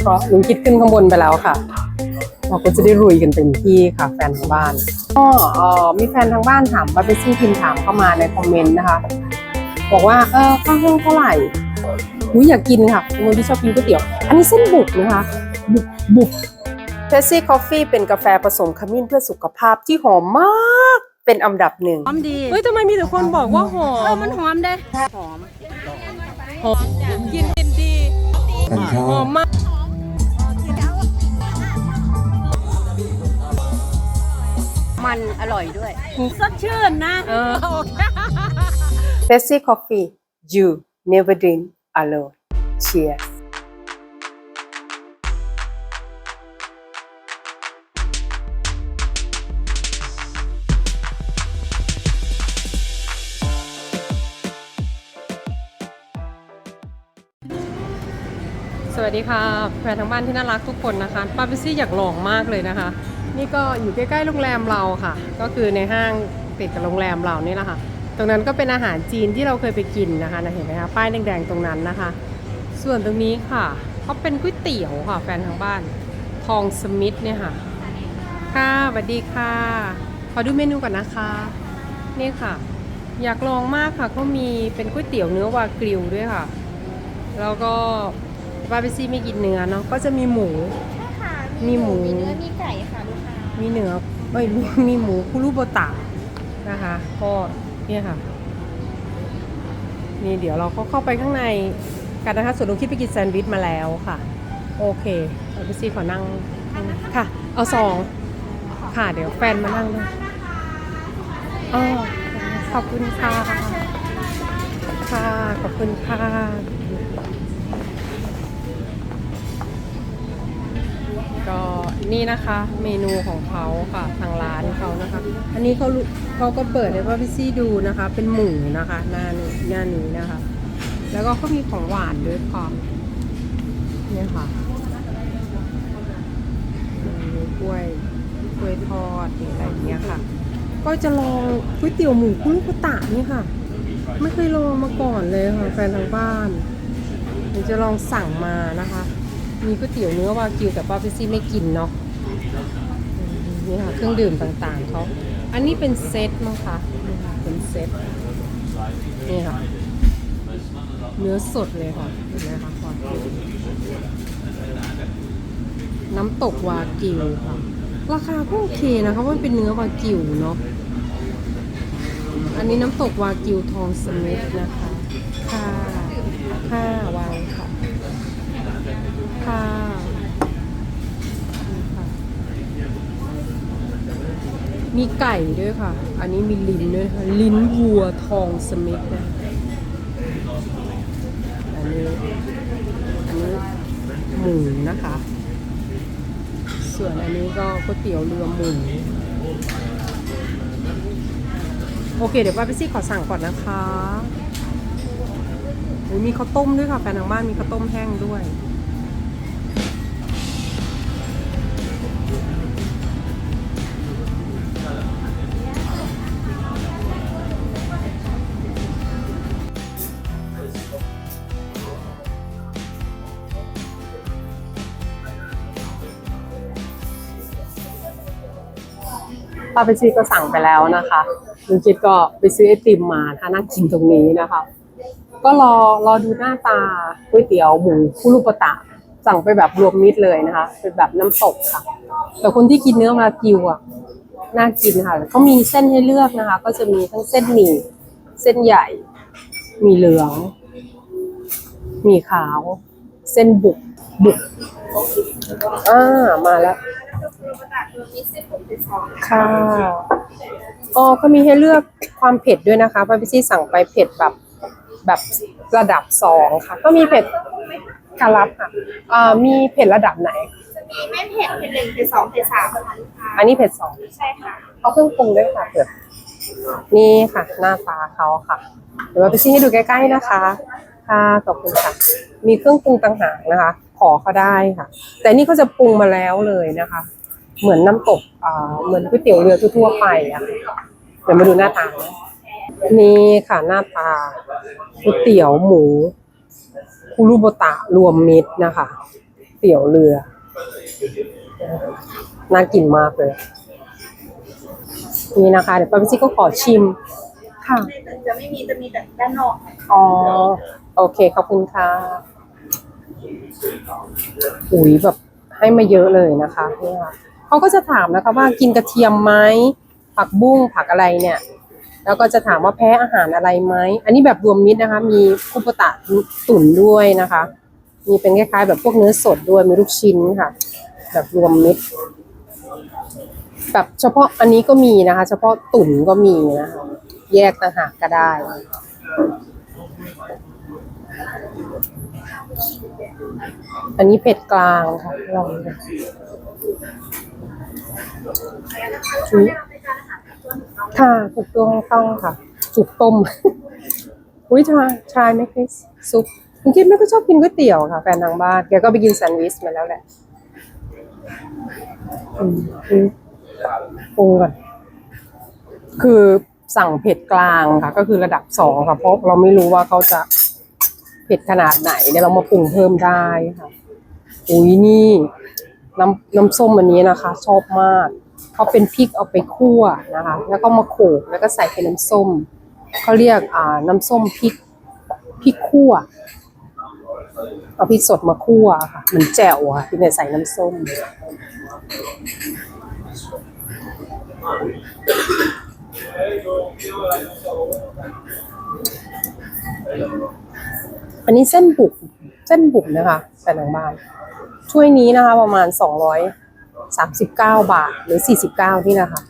เพราะลุงคิดขึ้นข้างบนไปแล้วค่ะ เราก็จะได้รุยกันเต็มที่ค่ะแฟนทางบ้านก็เอ่อมีแฟนทางบ้านถามบาเบซี่พิมพ์ถามเข้ามาในคอมเมนต์นะคะ บอกว่าเออค่าห้องเท่าไหร่หนูอยากกินค่ะเป็นคนที่ชอบกินก๋วยเตี๋ยว อันนี้เส้นบุกนะคะบุกบุกเ e สซี่คอฟฟี่เป็นกาแฟผสมขมิ้นเพื่อสุขภาพที่หอมมาก เป็นอันดับหนึ่งหอมดีเฮ้ยทำไมมีแต่คนบอกว่าหอเออมมันหอมเด้หอมหอมกินกินดีฉันชอหอบมมาก มันอร่อยด้วยสดชื่นนะเออเ e สซี่คอฟฟี่ you never drink alone cheers สวัสดีค่ะแฟนทางบ้านที่น่ารักทุกคนนะคะป้าพิซี่อยากลองมากเลยนะคะ นี่ก็อยู่ใกล้ๆโรงแรมเราค่ะ ก็คือในห้างติดกับโรงแรมเรานี่แหละค่ะ ตรงนั้นก็เป็นอาหารจีนที่เราเคยไปกินนะคะนะเห็นไหมคะป้ายแดงๆตรงนั้นนะคะ ส่วนตรงนี้ค่ะเขาเป็นก๋วยเตี๋ยวค่ะแฟนทางบ้าน ทองสมิธเนี่ยค่ะ ค่ะสวัสดีค่ะ ขอดูเมนูก่อนนะคะ นี่ค่ะ อยากลองมากค่ะเขามีเป็นก๋วยเตี๋ยวเนื้อวากิวด้วยค่ะ แล้วก็บาร์บีซี่ไม่กินเนื้อเนาะก็จะมีหมูค่ะ มีหมู มีเนื้อ มีไก่ค่ะลูกค้า มีเนื้อเอ้ยมีมีหมูคุรุโบตะนะคะ ก็เนี่ยค่ะ นี่เดี๋ยวเราก็เข้าไปข้างในกันนะคะ ส่วนลุงคิดไปกินแซนด์วิชมาแล้วค่ะ โอเคบาร์บีซี่ขอนั่งค่ะ เอาสองค่ะ เดี๋ยวแฟนมานั่งด้วยอ๋อขอบคุณค่ะ ค่ะ ขอบคุณค่ะ ก็ นี่นะคะ เมนูของเขาค่ะทางร้านเขานะคะ อันนี้เขาเขาก็เปิดให้ว่าพี่ซี่ดูนะคะ เป็นหมูนะคะ หน้านี้หน้านี้นะคะ แล้วก็เขามีของหวานด้วยค่ะเนี่ยค่ะมีกล้วยกล้วยทอดอะไรอย่างเงี้ยค่ะ ก็จะลองก๋วยเตี๋ยวหมูคุรุกุตะนี่ค่ะ ไม่เคยลองมาก่อนเลยค่ะแฟนทางบ้านเดี๋ยวจะลองสั่งมานะคะ มีก๋วยเตี๋ยวเนื้อวากิวแต่ป้าพิซี่ไม่กินเนาะนี่ค่ะเครื่องดื่มต่างๆเขาอันนี้เป็นเซตมั้งคะเป็นเซตนี่ค่ะเนื้อสดเลยค่ะเห็นไหมคะวากิวน้ำตกวากิวค่ะราคาก็โอเคนะคะว่าเป็นเนื้อวากิวเนาะอันนี้น้ำตกวากิวทองสมิธนะคะ ค่ะ ค่ะวาง ค่ะมีไก่ด้วยค่ะ อันนี้มีลิ้นด้วยนะคะลิ้นวัวทองสมิธนะอันนี้ อันนี้หมูนะคะ ส่วนอันนี้ก็ก๋วยเตี๋ยวเรือหมู โอเค เดี๋ยวป้าไปซี่ขอสั่งก่อนนะคะอุ๊ยมีข้าวต้มด้วยค่ะแฟนทางบ้านมีข้าวต้มแห้งด้วย ป้าไปซื้อก็สั่งไปแล้วนะคะลุงคิดก็ไปซื้อไอติมมาถ้านั่งกินตรงนี้นะคะ ก็รอรอดูหน้าตาก๋วยเตี๋ยวหมูคุรุปตะ สั่งไปแบบรวมมิตรเลยนะคะ เป็นแบบน้ำตกค่ะ แต่คนที่กินเนื้อมากิวอะน่ากินค่ะเขามีเส้นให้เลือกนะคะ ก็จะมีทั้งเส้นหมี่เส้นใหญ่ มีเหลือง มีขาว เส้นบุกบุกอ่ามาแล้ว มีเส้นผมเป็นสองค่ะก็เขามีให้เลือกความเผ็ดด้วยนะคะป้าพิซี่สั่งไปเผ็ดแบบแบบระดับสองค่ะ ก็มีเผ็ดกะลับค่ะอ่ามีเผ็ดระดับไหนจะมีไม่เผ็ดเผ็ดหนึ่งเผ็ดสองเผ็ดสามค่ะลูกค้าอันนี้เผ็ดสองใช่ค่ะเอาเครื่องปรุงด้วยค่ะเผ็ดนี่ค่ะ หน้าตาเขาค่ะ เดี๋ยวป้าพิซี่ให้ดูใกล้ๆนะคะ ค่ะขอบคุณค่ะ มีเครื่องปรุงต่างหากนะคะ ขอเขาได้ค่ะ แต่นี่เขาจะปรุงมาแล้วเลยนะคะ เหมือนน้ำตกอ่าเหมือนก๋วยเตี๋ยวเรือทั่วไปอะเดี๋ยวมาดูหน้าตานะนี่ค่ะหน้าตาก๋วยเตี๋ยวหมูคุรุโบตะรวมมิตรนะคะเตี๋ยวเรือ น่ากินมากเลย นี่นะคะ เดี๋ยวป้าพิซี่ก็ขอชิม ค่ะจะไม่มีจะมีแต่ด้านนอกค่ะอ๋อ โอเค ขอบคุณค่ะอุ้ยแบบให้มาเยอะเลยนะคะเนี่ยค่ะเขาก็จะถามนะคะว่ากินกระเทียมไหมผักบุ้งผักอะไรเนี่ย แล้วก็จะถามว่าแพ้อาหารอะไรไหม อันนี้แบบรวมมิตรนะคะ มีคุปตะตุ๋นด้วยนะคะ มีเป็นคล้ายๆ แบบพวกเนื้อสดด้วยมีลูกชิ้นค่ะ แบบรวมมิตรแบบเฉพาะอันนี้ก็มีนะคะ เฉพาะตุ๋นก็มีนะคะ แยกต่างหากก็ได้ อันนี้เผ็ดกลางค่ะลองดูค่ะถูกต้องต้องค่ะจุกต้มอุ้ยชาชายไหมคริสซุปคุณคิดไม่ก็ชอบกินก๋วยเตี๋ยวค่ะแฟนทางบ้านแกก็ไปกินแซนด์วิชมาแล้วแหละอืมอืมปรุงก่อนคือ สั่งเผ็ดกลางค่ะ ก็คือระดับสองค่ะเพราะเราไม่รู้ว่าเขาจะเผ็ดขนาดไหนเดี๋ยวเรามาปรุงเพิ่มได้ค่ะอุ้ยนี่น้ำน้ำส้มอันนี้นะคะ ชอบมากเขาเป็นพริกเอาไปคั่วนะคะ แล้วก็มาโขลกแล้วก็ใส่เป็นน้ำส้มเขาเรียกอ่าน้ำส้มพริกพริกคั่วเอาพริกสดมาคั่วค่ะเหมือนแจ่วค่ะที่เนี่ยใส่น้ำส้ม อันนี้เส้นบุกเส้นบุกนะคะแต่หนังบานช่วยนี้นะคะประมาณสองร้อยสามสิบเก้าบาทหรือสี่สิบเก้าที่นะคะ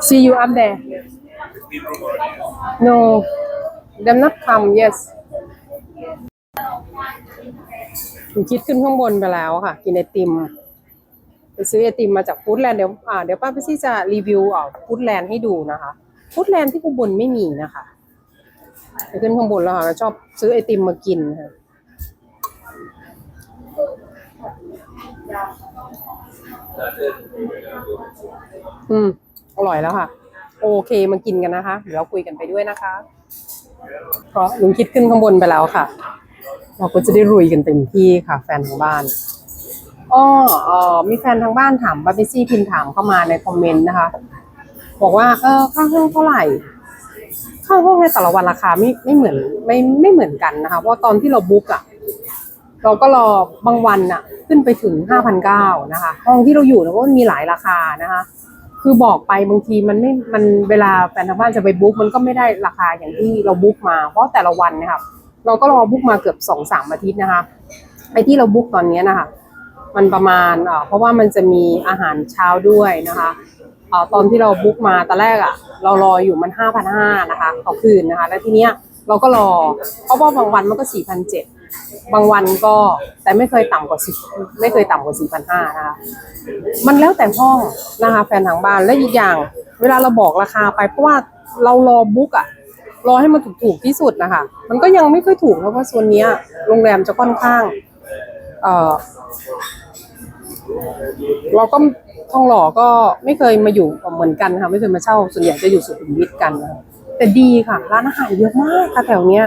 See you up there. No, them not come. Yes. ผมคิดขึ้นข้างบนไปแล้วค่ะ กินไอติมไปซื้อไอติมมาจากฟูดแลนด์เดี๋ยวอ่าเดี๋ยวป้าพี่ซี่จะรีวิวอ่าฟูดแลนด์ให้ดูนะคะฟูดแลนด์ที่ข้างบนไม่มีนะคะ ไปขึ้นข้างบนแล้วค่ะชอบซื้อไอติมมากินค่ะอืม อร่อยแล้วค่ะ โอเคมากินกันนะคะ เดี๋ยวเราคุยกันไปด้วยนะคะ เพราะลุงคิดขึ้นข้างบนไปแล้วค่ะ เราก็จะได้รุยกันเต็มที่ค่ะ แฟนทางบ้านอ้อเออมีแฟนทางบ้านถามบาร์บิซี่พิมพ์ถามเข้ามาในคอมเมนต์นะคะ บอกว่า เออค่าห้องเท่าไหร่ ค่าห้องในแต่ละวันราคาไม่ไม่เหมือนไม่ไม่เหมือนกันนะคะ เพราะตอนที่เราบุ๊กอะเราก็รอบางวันน่ะขึ้นไปถึงห้าพันเก้านะคะ ห้องที่เราอยู่นะก็มีหลายราคานะคะ คือบอกไปบางทีมันไม่มันเวลาแฟนทางบ้านจะไปบุ๊กมันก็ไม่ได้ราคาอย่างที่เราบุ๊กมา เพราะแต่ละวันนะครับเราก็รอบุ๊กมาเกือบสองสามอาทิตย์นะคะไอ้ที่เราบุ๊กตอนนี้นะคะมันประมาณเอ่อเพราะว่ามันจะมีอาหารเช้าด้วยนะคะ ตอนที่เราบุ๊กมาตอนแรกอะ่ะ เรารออยู่มันห้าพันห้านะคะต่อคืนนะคะ แล้วทีเนี้ยเราก็รอ เพราะว่าบางวันมันก็สี่พันเจ็ดบางวันก็แต่ไม่เคยต่ำกว่าสิบไม่เคยต่ำกว่าสี่พันห้านะคะมันแล้วแต่ห้องนะคะแฟนทางบ้านและอีกอย่าง เวลาเราบอกราคาไปเพราะว่าเรารอบุ๊กอะรอให้มันถูกๆที่สุดนะคะ มันก็ยังไม่ค่อยถูกเพราะว่าส่วนเนี้ยโรงแรมจะค่อนข้าง เออเราก็ ทองหล่อก็ไม่เคยมาอยู่เหมือนกันค่ะ ไม่เคยมาเช่า ส่วนใหญ่จะอยู่สุขุมวิทกันนะแต่ดีค่ะ ร้านอาหารเยอะมากค่ะแถวเนี้ย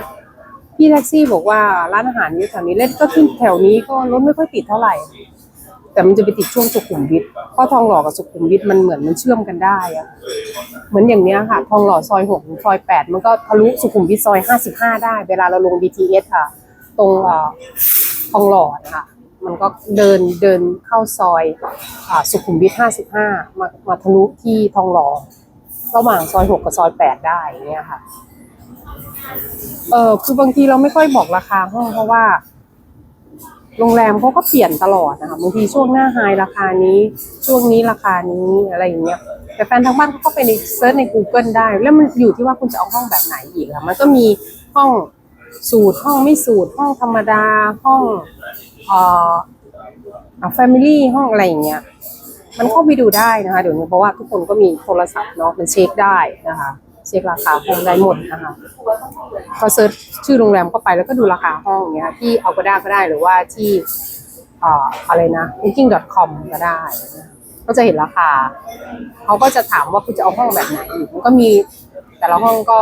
พี่แท็กซี่บอกว่าร้านอาหารเยอะแถวนี้เล่นก็ขึ้นแถวนี้ก็รถไม่ค่อยติดเท่าไหร่ แต่มันจะไปติดช่วงสุขุมวิทเพราะทองหล่อกับสุขุมวิทมันเหมือนมันเชื่อมกันได้อะเหมือนอย่างเนี้ยค่ะ ทองหล่อซอยหกซอยแปดมันก็ทะลุสุขุมวิทซอยห้าสิบห้าได้ เวลาเราลง BTS ค่ะ ตรงทองหล่อนะคะ มันก็เดินเดินเข้าซอยอสุขุมวิทห้าสิบห้ามามาทะลุที่ทองหล่อระหว่างซอยหกกับซอยแปดได้เนี่ยค่ะ เออคือบางทีเราไม่ค่อยบอกราคาห้องเพราะว่า โรงแรมเขาก็เปลี่ยนตลอดนะคะบางทีช่วงหน้าไฮราคานี้ ช่วงนี้ราคานี้อะไรอย่างเงี้ยแต่แฟนทางบ้านเขาก็ไปในเซิร์ชใน Google ได้ แล้วมันอยู่ที่ว่าคุณจะเอาห้องแบบไหนอีกค่ะมันก็มีห้องสูตรห้องไม่สูตรห้องธรรมดาห้อง เอ่ออ่า family ห้องอะไรอย่างเงี้ย มันเข้าไปดูได้นะคะเดี๋ยวนี้เพราะว่าทุกคนก็มีโทรศัพท์เนาะมันเช็คได้นะคะ เช็คราคาห้องได้หมดนะคะก็เซิร์ชชื่อโรงแรมเข้าไปแล้วก็ดูราคาห้องอย่างเงี้ยที่เอาก็ได้ก็ได้หรือว่าที่เอ่ออะไรนะ booking.com ก็ได้ ก็จะเห็นราคา เขาก็จะถามว่าคุณจะเอาห้องแบบไหนมันก็มีแต่ละห้องก็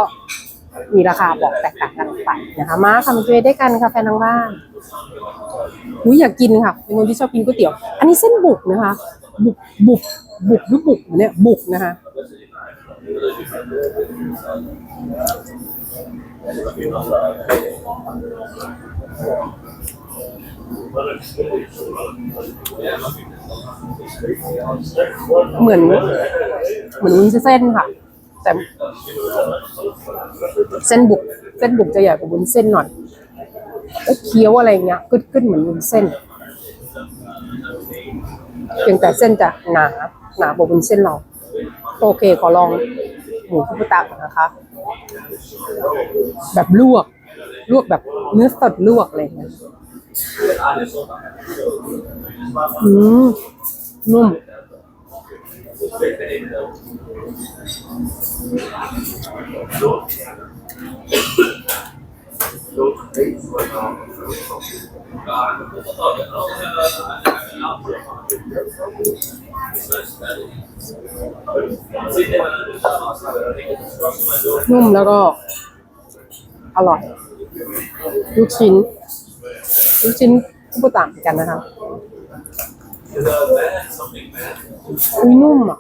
มีราคาบอกแตกต่างกันไปนะคะมาทำเจได้วยกันค่ะแฟนทางบ้านอุ้ยอยากกินค่ะเป็นคนที่ชอบกินก๋วยเตี๋ยว อันนี้เส้นบุกนะคะ บุกบุกบุกหรือบุกเนี่ยบุกนะคะเหมือนเหมือนวุ้นเส้นค่ะ แต่เส้นบุกเส้นบุกจะใหญ่กว่าวุ้นเส้นหน่อยแล้วเคี้ยวอะไรเงี้ยกึดกึดเหมือนวุ้นเส้นเพียงแต่เส้นจะหนาหนากว่าวุ้นเส้นเราโอเคขอลองหมูคุปตะก่อนนะคะ แบบลวก ลวกแบบเนื้อสดลวกอะไรอย่างเงี้ยอืมนุ่ม นุ่มแล้วก็ อร่อย ลูกชิ้น ลูกชิ้นคุปตะเหมือนกันนะคะ อุ้ยนุ่มอะ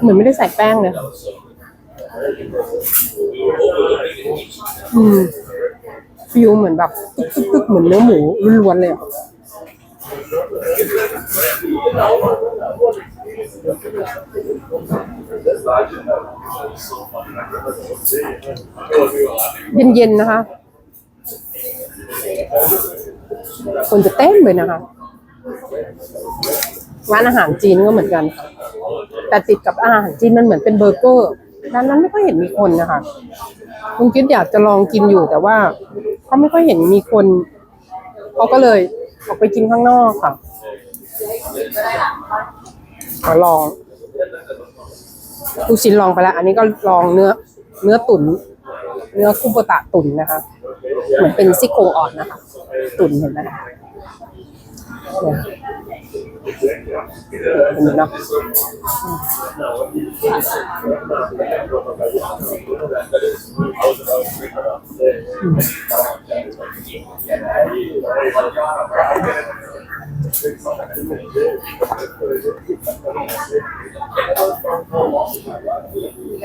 เหมือนไม่ได้ใส่แป้งเลยอืมฟิลเหมือนแบบตึกตึกเหมือนเนื้อหมูล้วนๆเลยอะเย็นๆนะคะ คนจะเต็มเลยนะคะ ร้านอาหารจีนก็เหมือนกันค่ะแต่ติดกับอาหารจีนมันเหมือนเป็นเบอร์เกอร์ร้านนั้นไม่ค่อยเห็นมีคนนะคะลุงคิดอยากจะลองกินอยู่แต่ว่าเขาไม่ค่อยเห็นมีคนเขาก็เลยออกไปกินข้างนอกค่ะมาลองลูกชิ้นลองไปแล้ว อันนี้ก็ลองเนื้อ เนื้อตุ๋นเนื้อคุโบตะตุ๋นนะคะ เหมือนเป็นซี่โครงอ่อนนะคะ ตุ๋นเห็นไหม นี่ยเห็นไหมเนะ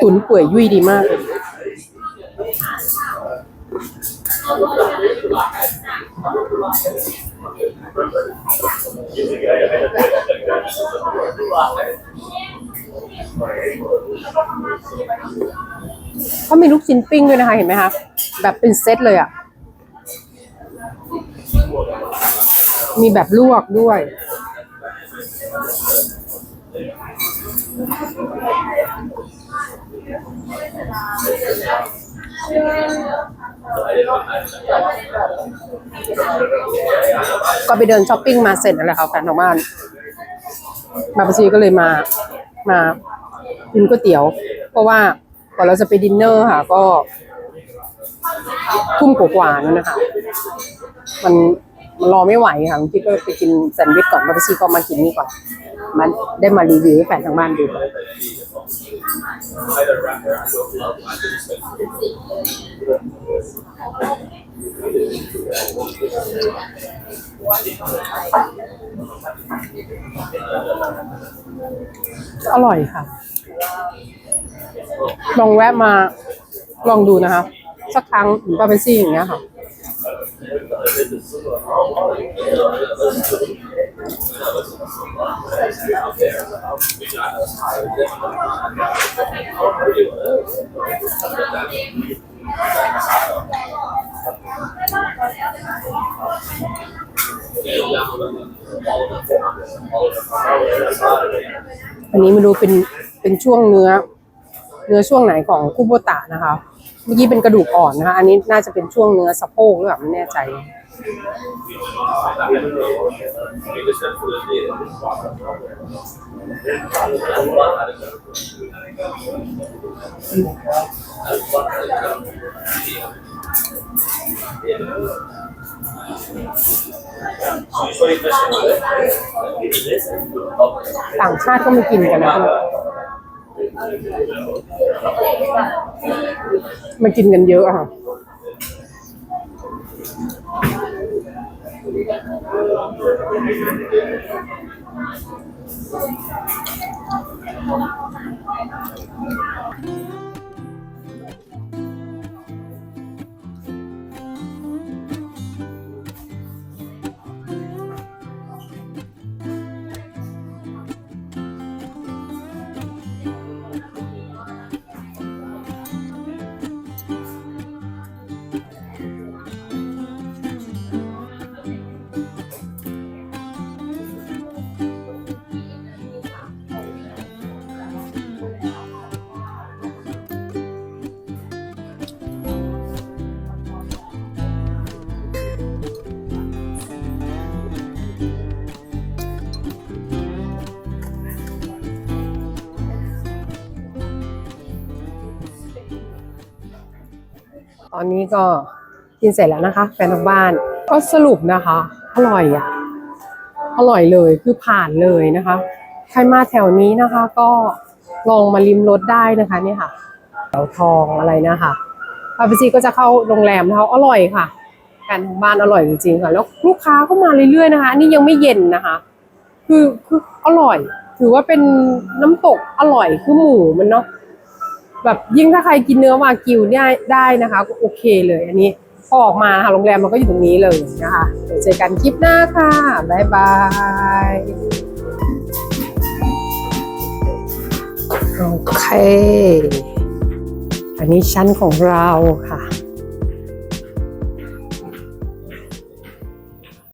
ตุ๋นเปื่อยยุ่ยดีมากเลย เขามีลูกชิ้นปิ้งด้วยนะคะ เห็นไหมคะ แบบเป็นเซตเลยอะ มีแบบลวกด้วย ก็ไปเดินช้อปปิ้งมาเสร็จแล้วค่ะแฟนของบ้าน มาปาซีก็เลยมา มา กินก๋วยเตี๋ยว เพราะว่าก่อนเราจะไปดินเนอร์ค่ะ ก็ทุ่มกว่าๆนั่นนะคะ มันมันรอไม่ไหวค่ะบางทีก็ไปกินแซนด์วิชก่อนมาปาซีก็มากินนี่ก่อน มันได้มารีวิวให้แฟนทางบ้านดูอร่อยค่ะ ลองแวะมาลองดูนะคะ สักครั้งหมือนปาเปซี่อย่างเงี้ยค่ะ อันนี้ไม่รู้เป็นเป็นช่วงเนื้อ เนื้อช่วงไหนของคุโบตะนะคะ มื่อกี้เป็นกระดูกอ่อนนะคะ อันนี้น่าจะเป็นช่วงเนื้อสะโพกหรือเปล่าไม่แน่ใจ ต่างชาติก็มากินกันนะ มากินกันเยอะอะค่ะ อนนี้ก็กินเสร็จแล้วนะคะ แฟนทางบ้าน ก็สรุปนะคะ อร่อยอะ อร่อยเลยคือผ่านเลยนะคะ ใครมาแถวนี้นะคะ ก็ลองมาลิมรสได้นะคะนี่ค่ะแถวทองอะไรนะคะปาปซีก็จะเข้าโรงแรมเขาอร่อยค่ะการทางบ้านอร่อยจริงๆค่ะแล้วลูกค้าก็มาเรื่อยๆนะคะนนี่ยังไม่เย็นนะคะ คือคืออร่อย ถือว่าเป็นน้ำตกอร่อยคือหมูมันเนาะ แบบยิ่งถ้าใครกินเนื้อวากิวเนี่ยได้นะคะก็โอเคเลยอันนี้พอออกมานะคะโรงแรมมันก็อยู่ตรงนี้เลยนะคะเดี๋ยวเจอกันคลิปหน้าค่ะบ๊ายบายโอเค อันนี้ชั้นของเราค่ะ